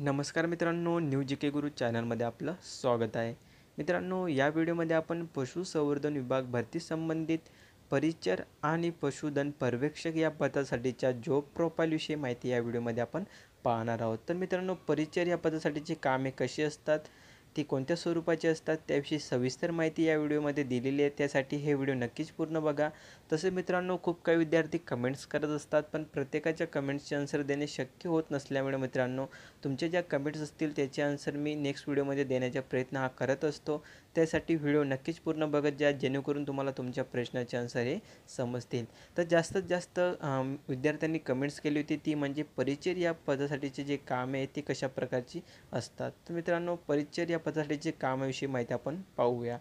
नमस्कार मित्रांनो न्यू जी के गुरु चॅनलमध्ये आपलं स्वागत आहे. मित्रांनो या व्हिडिओमध्ये आपण पशुसंवर्धन विभाग भरती संबंधित परिचर आणि पशुधन पर्यवेक्षक या पदासाठीच्या जॉब प्रोफाईलविषयी माहिती या व्हिडिओमध्ये आपण पाहणार आहोत. तर मित्रांनो परिचर या पदासाठीची कामे कशी असतात? ती कोणत्या स्वरूपाची असतात त्याविषयी सविस्तर माहिती या व्हिडिओमध्ये दिलेली आहे. त्यासाठी हे व्हिडिओ नक्कीच पूर्ण बघा. तसे मित्रांनो खूप काही विद्यार्थी कमेंट्स करत असतात पण प्रत्येकाच्या कमेंट्सचे आन्सर देणे शक्य होत नसल्यामुळे मित्रांनो तुमच्या ज्या कमेंट्स असतील त्याचे आन्सर मी नेक्स्ट व्हिडिओमध्ये देण्याचा प्रयत्न हा करत असतो. त्यासाठी व्हिडिओ नक्कीच पूर्ण बघत जा जेणेकरून तुम्हाला तुमच्या प्रश्नाचे आन्सर हे समजतील. तर जास्तीत जास्त विद्यार्थ्यांनी कमेंट्स केली होती ती म्हणजे परिचर या पदासाठीचे जे काम आहे ती कशा प्रकारची असतात? तर मित्रांनो परिचर या पदासाठीचे कामाविषयी माहिती आपण पाहूया.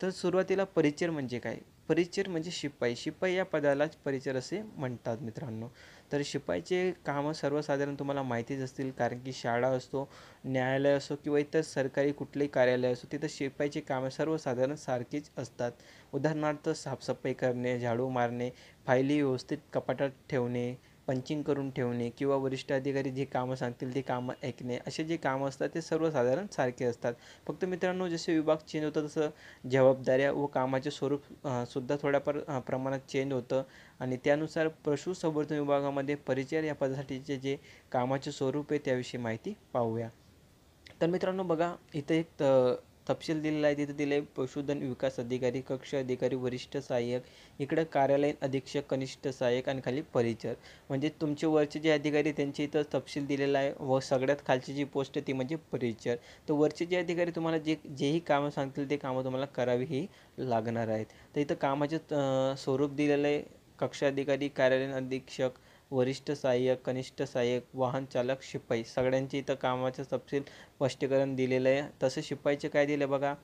तर सुरुवातीला परिचर म्हणजे काय? परिचर म्हणजे शिपाई. शिपाई या पदालाच परिचर असे म्हणतात मित्रांनो. तर शिपाईचे कामं सर्वसाधारण तुम्हाला माहितीच असतील कारण की शाळा असतो न्यायालय असो किंवा इतर सरकारी कुठलेही कार्यालय असो तिथं शिपाईचे कामं सर्वसाधारण सारखीच असतात. उदाहरणार्थ साफसफाई करणे झाडू मारणे फायली व्यवस्थित कपाटात ठेवणे पंचिंग करून ठेवणे किंवा वरिष्ठ अधिकारी जे कामं सांगतील ते कामं ऐकणे असे जे कामं असतात ते सर्वसाधारण सारखे असतात. फक्त मित्रांनो जसे विभाग चेंज होतं तसं जबाबदाऱ्या व कामाचे स्वरूप सुद्धा थोड्याफार प्रमाणात चेंज होतं. आणि त्यानुसार पशुसंवर्धन विभागामध्ये परिचय या पदासाठीचे जे कामाचे स्वरूप आहे त्याविषयी माहिती पाहूया. तर मित्रांनो बघा इथं एक तपशील दिलेला आहे तिथं दिलं आहे पशुधन विकास अधिकारी कक्ष अधिकारी वरिष्ठ सहाय्यक इकडं कार्यालयीन अधीक्षक कनिष्ठ सहाय्यक आणि खाली परिचर. म्हणजे तुमचे वरचे जे अधिकारी त्यांचे इथं तपशील दिलेला आहे व सगळ्यात खालची जी पोस्ट आहे ती म्हणजे परिचर. तर वरचे जे अधिकारी तुम्हाला जे जेही कामं सांगतील ते कामं तुम्हाला करावी ही लागणार आहेत. तर इथं कामाचे स्वरूप दिलेलं आहे कक्ष अधिकारी कार्यालयीन अधीक्षक वरिष्ठ सहाय्यक कनिष्ठ सहाय्यक वाहन चालक शिपाई. सगळ्यांची इथं कामाचं तपशील स्पष्टीकरण दिलेलं आहे. तसं शिपाईचे काय दिलं बघा?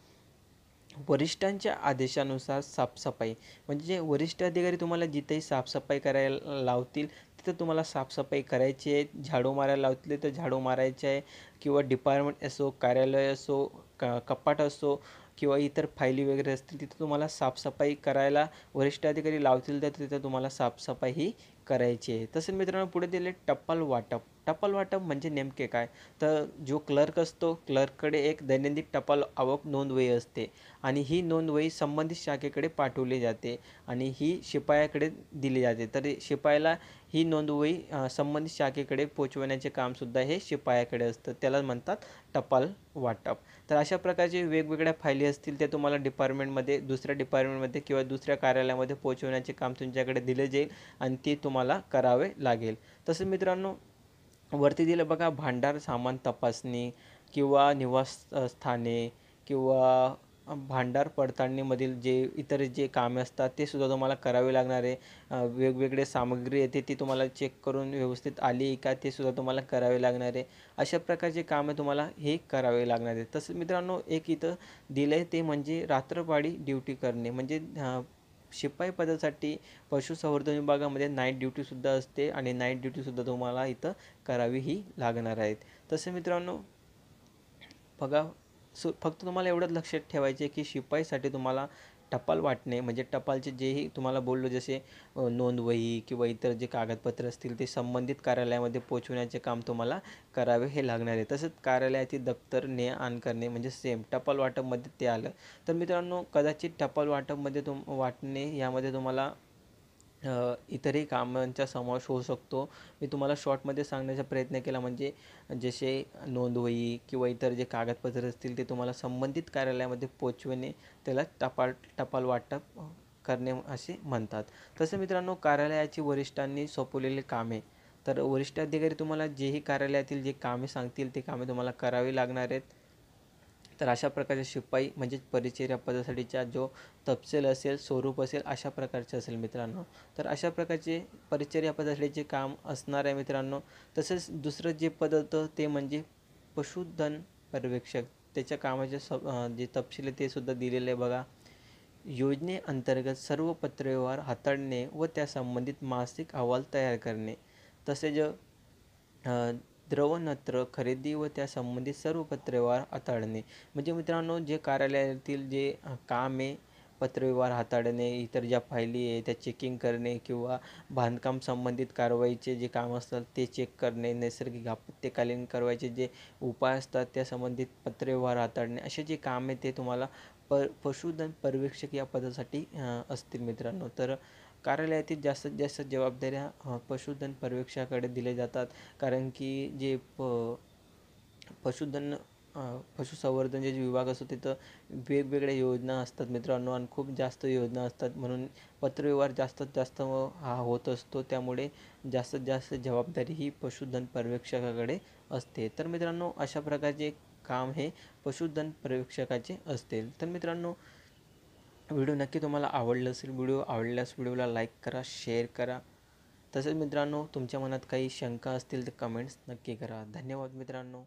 वरिष्ठांच्या आदेशानुसार साफसफाई. म्हणजे वरिष्ठ अधिकारी तुम्हाला जिथेही साफसफाई करायला लावतील तिथं तुम्हाला साफसफाई करायची आहे. झाडू मारायला लावतील तर झाडू मारायचे आहे. किंवा डिपार्टमेंट असो कार्यालय असो क कपाट असो किंवा इतर फायली वगैरे असतील तिथं तुम्हाला साफसफाई करायला वरिष्ठ अधिकारी लावतील तर तिथं तुम्हाला साफसफाई ही करायची आहे. तसं मित्रांनो पुढे दिले टपाल वाटप. टपाल वाटप म्हणजे नेमके काय? तर जो क्लर्क असतो क्लर्ककडे एक दैनंदिन टपाल आवक नोंदवही असते आणि ही नोंदवही संबंधित शाखेकडे पाठवली जाते आणि ही शिपायाकडे दिली जाते. तर शिपायाला ही नोंदवही संबंधित शाखेकडे पोचवण्याचे कामसुद्धा हे शिपायाकडे असतं. त्याला म्हणतात टपाल वाटप. तर अशा प्रकारचे वेगवेगळ्या फायली असतील ते तुम्हाला डिपार्टमेंटमध्ये दुसऱ्या डिपार्टमेंटमध्ये किंवा दुसऱ्या कार्यालयामध्ये पोचवण्याचे काम तुमच्याकडे दिले जाईल आणि ते तुम्हाला करावे लागेल. तसं मित्रांनो वरती दिलं बघा भांडार सामान तपासणी किंवा निवासस्थाने किंवा भांडार पडताळणीमधील जे इतर जे कामे असतात ते सुद्धा तुम्हाला करावे लागणार आहे. वेगवेगळे सामग्री येते ती तुम्हाला चेक करून व्यवस्थित आली का ते सुद्धा तुम्हाला करावे लागणार आहे. अशा प्रकारचे कामे तुम्हाला हे करावे लागणार आहे तसं मित्रांनो एक इथं दिलं आहे ते म्हणजे रात्रपाळी ड्युटी करणे. म्हणजे शिपाई पदासाठी पशुसंवर्धन विभागामध्ये नाईट ड्युटीसुद्धा असते आणि नाईट ड्युटीसुद्धा तुम्हाला इथं करावी ही लागणार आहेत. तसे मित्रांनो बघा सु फक्त तुम्हाला एवढंच लक्षात ठेवायचे की शिपाईसाठी तुम्हाला टपाल वाटणे म्हणजे टपालचे जेही तुम्हाला बोललो जसे नोंदवही किंवा इतर जे कागदपत्र असतील ते संबंधित कार्यालयामध्ये पोचवण्याचे काम तुम्हाला करावे हे लागणार आहे. तसंच कार्यालयातील दप्तर ने आण करणे म्हणजे सेम टपाल वाटपमध्ये ते आलं. तर मित्रांनो कदाचित टपाल वाटपमध्ये तुम वाटणे यामध्ये तुम्हाला इतरही कामांचा समावेश होऊ शकतो. मी तुम्हाला शॉर्टमध्ये सांगण्याचा प्रयत्न केला म्हणजे जसे नोंदवही किंवा इतर जे कागदपत्र असतील ते तुम्हाला संबंधित कार्यालयामध्ये पोचविणे त्याला टपाल टपाल वाटप करणे असे म्हणतात. तसे मित्रांनो कार्यालयाची वरिष्ठांनी सोपवलेली कामे. तर वरिष्ठ अधिकारी तुम्हाला जेही कार्यालयातील जे कामे सांगतील ते कामे तुम्हाला करावी लागणार आहेत. तर अशा प्रकारचे शिपाई म्हणजेच परिचर्या पदासाठीचा जो तपशील असेल स्वरूप असेल अशा प्रकारचे असेल मित्रांनो. तर अशा प्रकारचे परिचर्या पदासाठीचे काम असणार आहे मित्रांनो. तसेच दुसरं जे पद होतं ते म्हणजे पशुधन पर्यवेक्षक. त्याच्या कामाचे स जे तपशील आहे ते सुद्धा दिलेले आहे बघा. योजनेअंतर्गत सर्व पत्रव्यवहार हाताळणे व त्या संबंधित मासिक अहवाल तयार करणे. तसेच द्रवनत्र खरेदी व त्या संबंधित सर्व पत्रव्यवहार हाताळणे. म्हणजे मित्रांनो जे कार्यालयातील जे काम आहे पत्रव्यवहार हाताळणे इतर ज्या फायली आहे त्या चेकिंग करणे किंवा बांधकाम संबंधित कारवाईचे जे काम असतात ते चेक करणे नैसर्गिक आपत्तीकालीन कारवाईचे जे उपाय असतात त्या संबंधित पत्रव्यवहार हाताळणे असे जे काम आहे ते तुम्हाला प पशुधन पर्यवेक्षक या पदासाठी असतील मित्रांनो. तर कार्यालयातील जास्तीत जास्त जबाबदाऱ्या पशुधन पर्यवेक्षकाकडे दिल्या जातात. कारण की जे प पशुधन पशुसंवर्धन जे विभाग असतो तिथं वेगवेगळ्या योजना असतात मित्रांनो आणि खूप जास्त योजना असतात. म्हणून पत्रव्यवहार जास्तीत जास्त हा होत असतो. त्यामुळे जास्तीत जास्त जबाबदारी ही पशुधन पर्यवेक्षकाकडे असते. तर मित्रांनो अशा प्रकारचे काम हे पशुधन पर्यवेक्षकाचे असते तर मित्रांनो व्हिडिओ नक्की तुम्हाला आवडलं असेल व्हिडिओ आवडल्यास व्हिडिओला लाईक करा शेअर करा. तसेच मित्रांनो तुमच्या मनात काही शंका असतील तर कमेंट्स नक्की करा. धन्यवाद मित्रांनो.